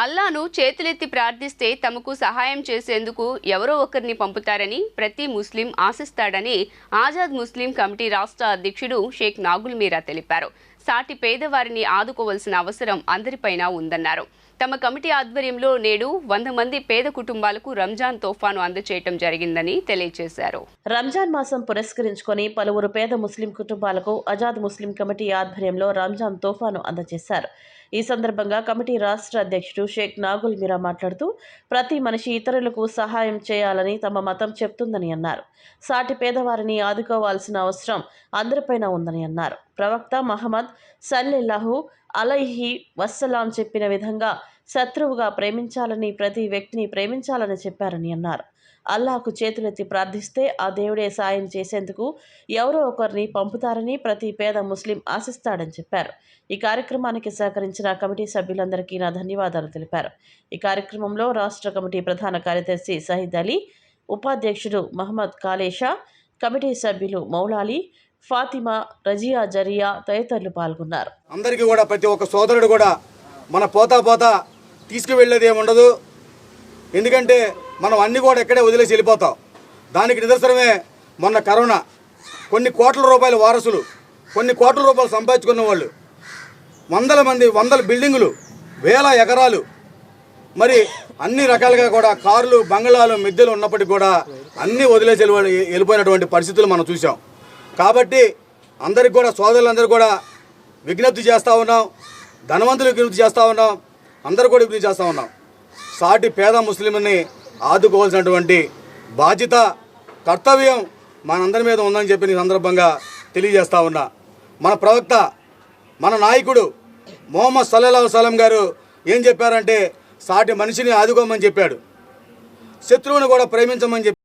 అల్లాను చేతులెత్తి ప్రార్థిస్తే తమకు సహాయం చేసేందుకు ఎవరో ఒకరిని పంపుతారని ప్రతి ముస్లిం ఆశిస్తాడని ఆజాద్ ముస్లిం కమిటీ రాష్ట్ర అధ్యక్షుడు షేక్ నాగుల్ మీరా తెలిపారు. సాటి పేదవారిని ఆదుకోవాల్సిన అవసరం అందరిపైన ఉందన్నారు. తమ కమిటీ ఆధ్వర్యంలో నేడు వంద మంది పేద కుటుంబాలకు రంజాన్ తోఫాను అందచేయటం జరిగిందని తెలియజేశారు. రంజాన్ మాసం పురస్కరించుకొని పలువురు పేద ముస్లిం కుటుంబాలకు ఆజాద్ ముస్లిం కమిటీ ఆధ్వర్యంలో రంజాన్ తోఫాను అందజేశారు ఈ సందర్భంగా కమిటీ రాష్ట్ర అధ్యక్షుడు షేక్ నాగుల్ మీరా మాట్లాడుతూ ప్రతి మనిషి ఇతరులకు సహాయం చేయాలని తమ మతం చెప్తుందని అన్నారు. సాటి పేదవారిని ఆదుకోవాల్సిన అవసరం అందరిపైన ఉందని అన్నారు. ప్రవక్త మహమ్మద్ సల్లెల్లాహు అలైహి వస్సలాం చెప్పిన విధంగా శత్రువుగా ప్రేమించాలని ప్రతి వ్యక్తిని ప్రేమించాలని చెప్పారని అన్నారు. అల్లాకు చేతులెత్తి ప్రార్థిస్తే ఆ దేవుడే సాయం చేసేందుకు ఎవరో ఒకరిని పంపుతారని ప్రతి పేద ముస్లిం ఆశిస్తాడని చెప్పారు. ఈ కార్యక్రమానికి సహకరించిన కమిటీ సభ్యులందరికీ నా ధన్యవాదాలు తెలిపారు. ఈ కార్యక్రమంలో రాష్ట్ర కమిటీ ప్రధాన కార్యదర్శి సహీద్ అలీ ఉపాధ్యక్షుడు మహమ్మద్ కాలేషా కమిటీ సభ్యులు మౌలాలి ఫాతిమా రజియా జరియా తదితరులు పాల్గొన్నారు. అందరికీ కూడా ప్రతి ఒక్క సోదరుడు కూడా మన పోతా పోతా తీసుకువెళ్ళేది ఏమి ఉండదు ఎందుకంటే మనం అన్ని కూడా ఇక్కడే వదిలేసి వెళ్ళిపోతాం. దానికి నిదర్శనమే మొన్న కరోనా. కొన్ని కోట్ల రూపాయల వారసులు కొన్ని కోట్ల రూపాయలు సంపాదించుకున్న వాళ్ళు వందల మంది వందల బిల్డింగులు వేల ఎకరాలు మరి అన్ని రకాలుగా కూడా కార్లు బంగ్లాలు మిద్దెలు ఉన్నప్పటికీ కూడా అన్నీ వదిలేసి వెళ్ళి వెళ్ళిపోయినటువంటి పరిస్థితులు మనం చూసాం కాబట్టి అందరికి కూడా సోదరులందరూ కూడా విజ్ఞప్తి చేస్తూ ఉన్నాం ధనవంతులు విజ్ఞప్తి చేస్తూ ఉన్నాం అందరూ కూడా విజ్ఞప్తి చేస్తూ ఉన్నాం. సాటి పేద ముస్లింని ఆదుకోవాల్సినటువంటి బాధ్యత కర్తవ్యం మనందరి మీద ఉందని చెప్పి ఈ సందర్భంగా తెలియజేస్తా ఉన్నా. మన ప్రవక్త మన నాయకుడు మొహమ్మద్ సల్లల్లా సలం గారు ఏం చెప్పారంటే సాటి మనిషిని ఆదుకోమని చెప్పాడు. శత్రువుని కూడా ప్రేమించమని చెప్పి